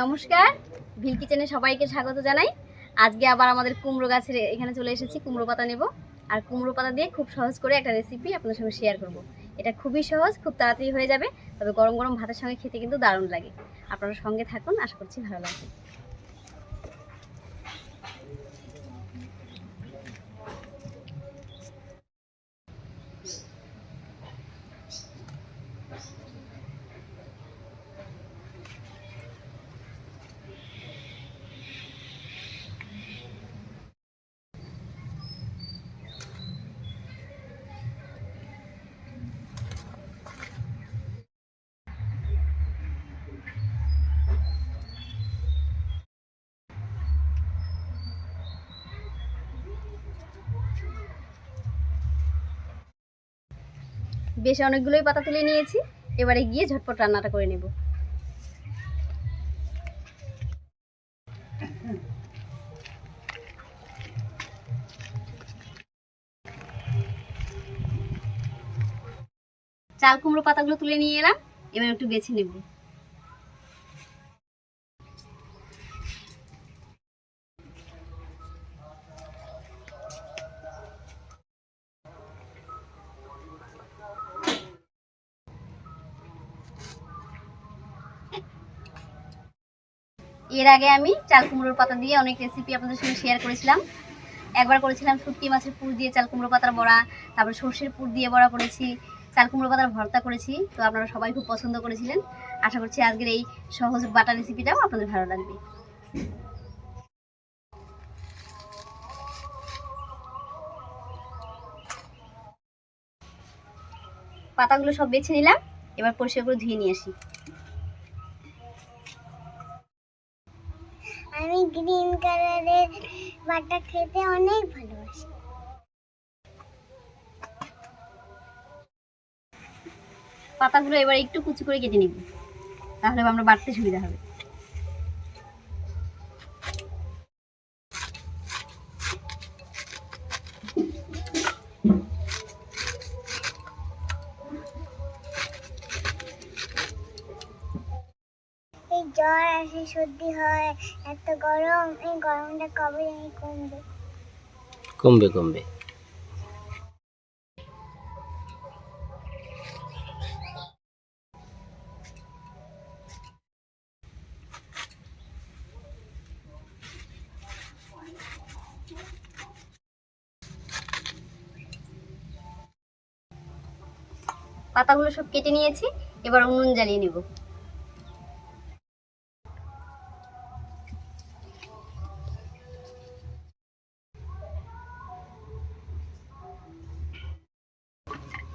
নমস্কার। ভিল কিচেনে সবাইকে স্বাগত জানাই। আজকে আবার আমাদের কুমড়ো গাছের এখানে চলে এসেছি, কুমড়ো পাতা নেব। আর কুমড়ো পাতা দিয়ে খুব সহজ করে একটা রেসিপি আপনার সঙ্গে শেয়ার করব। এটা খুবই সহজ, খুব তাড়াতাড়ি হয়ে যাবে, তবে গরম গরম ভাতের সঙ্গে খেতে কিন্তু দারুণ লাগে। আপনারা সঙ্গে থাকুন, আশা করছি ভালো লাগবে। বেশ অনেকগুলোই পাতা তুলে নিয়েছি। এবারে গিয়ে ঝটপট রান্নাটা করে নেব। চাল কুমড়ো পাতাগুলো তুলে নিয়ে এলাম। এবার একটু বেছে নেব। এর আগে আমি চাল কুমড়োর পাতা দিয়ে অনেক রেসিপি আপনাদের সঙ্গে শেয়ার করেছিলাম। একবার করেছিলাম শুটকি মাছের পুর দিয়ে চাল কুমড়ো পাতার বড়া, তারপর সর্ষের পুর দিয়ে বড়া করেছি, চাল কুমড়ো পাতার ভর্তা করেছি, তো আপনারা সবাই খুব পছন্দ করেছিলেন। আশা করছি আজকের এই সহজ বাটা রেসিপিটাও আপনাদের ভালো লাগবে। পাতাগুলো সব বেছে নিলাম, এবার পরিষ্কার করে ধুয়ে নিয়ে আসি। আমি গ্রিন কালারের বাটা খেতে অনেক ভালোবাসি। পাতাগুলো এবার একটু কুচি করে কেটে নিব। তাহলে আমরা বাড়তে সুবিধা হবে। জ্বর আসে সর্দি হয় এত গরম এই গরমটা কবে কমবে। কমবে কমবে। পাতাগুলো সব কেটে নিয়েছি এবার উনুন জ্বালিয়ে নিব।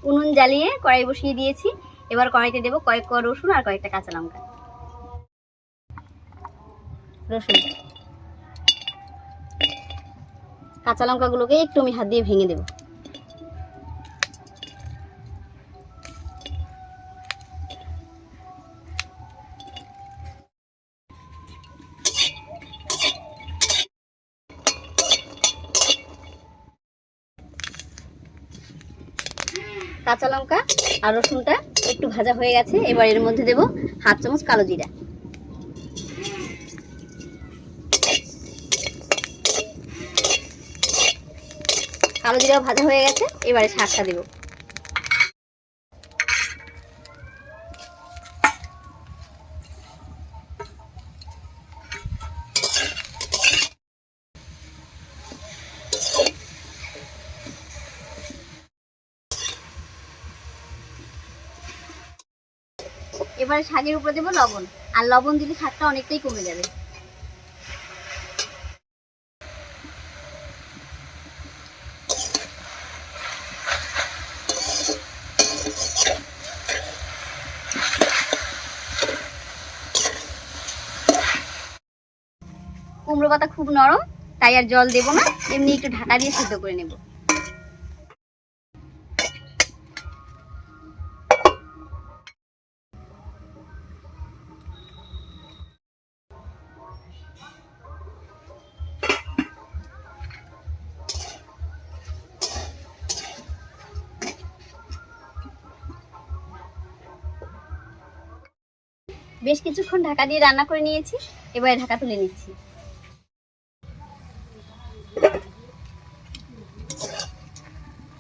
উনুন জ্বালিয়ে কড়াই বসিয়ে দিয়েছি। এবার কড়াইতে দেবো কয়েক ক রসুন আর কয়েকটা কাঁচা লঙ্কা। রসুন। কাঁচা লঙ্কাগুলোকে একটু আমি হাত দিয়ে ভেঙে দেবো। কাঁচা লঙ্কা আর রসুনটা একটু ভাজা হয়ে গেছে, এবার এর মধ্যে দেব হাফ চামচ কালো জিরা। কালো জিরা ভাজা হয়ে গেছে, এবারে শাকটা দেব। এবারে শাকের উপরে দেবো লবণ। আর লবণ দিলে শাকটা অনেকটাই কমে যাবে। কুমড়ো পাতা খুব নরম, তাই আর জল দেবো না। এমনি একটু ঢাকা দিয়ে সিদ্ধ করে নেব। বেশ কিছুক্ষণ ঢাকা দিয়ে রান্না করে নিয়েছি, এবারে ঢাকা তুলে নিচ্ছি।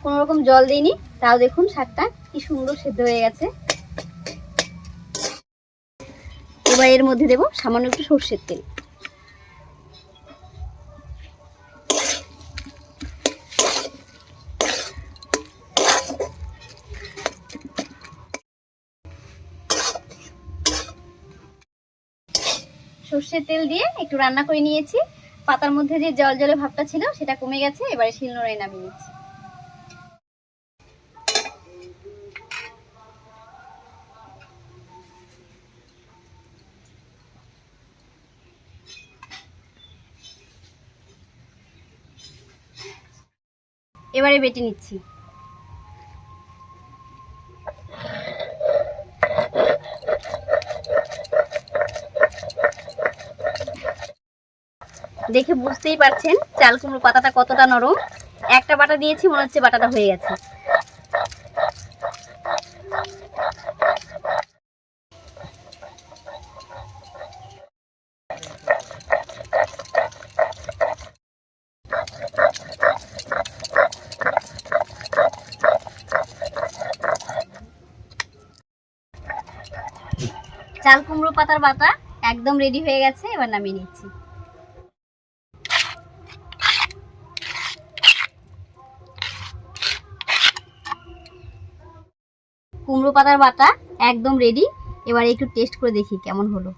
কোনো রকম জল দিইনি, তাও দেখুন শাকটা কি সুন্দর সেদ্ধ হয়ে গেছে। এবার এর মধ্যে দেব সামান্য একটু সর্ষের তেল। সর্ষের তেল দিয়ে একটু রান্না করে নিয়েছি। পাতার মধ্যে যে জল জলে ভাবটা ছিল, সেটা কমে গেছে, এবারে শিলনোড়ায় নামিয়ে নিচ্ছি। এবারে বেটে নিচ্ছি। দেখে বুঝতেই পারছেন চাল কুমড়ো পাতাটা কতটা নরম। একটা বাটা দিয়েছি, মনে হচ্ছে বাটাটা হয়ে গেছে। চাল কুমড়ো পাতার বাটা একদম রেডি হয়ে গেছে, এবার নামিয়ে নিচ্ছি। কুমড়ো পাতার বাটা একদম রেডি এবার একটু টেস্ট করে দেখি কেমন হলো।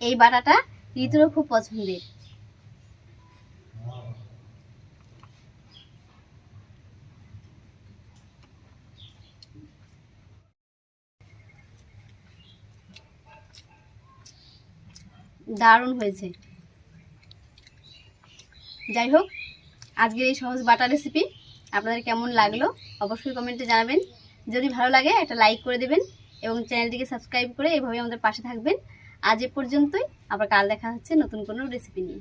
এই বাটাটা ঋতুরও খুব পছন্দের। দারুণ হয়েছে। যাই হোক, আজকের এই সহজ বাটার রেসিপি আপনাদের কেমন লাগল অবশ্যই কমেন্টে জানাবেন। যদি ভালো লাগে, একটা লাইক করে দেবেন এবং চ্যানেলটিকে সাবস্ক্রাইব করে এভাবে আমাদের পাশে থাকবেন। আজ এ পর্যন্তই, আবার কাল দেখা হচ্ছে নতুন কোনো রেসিপি নিয়ে।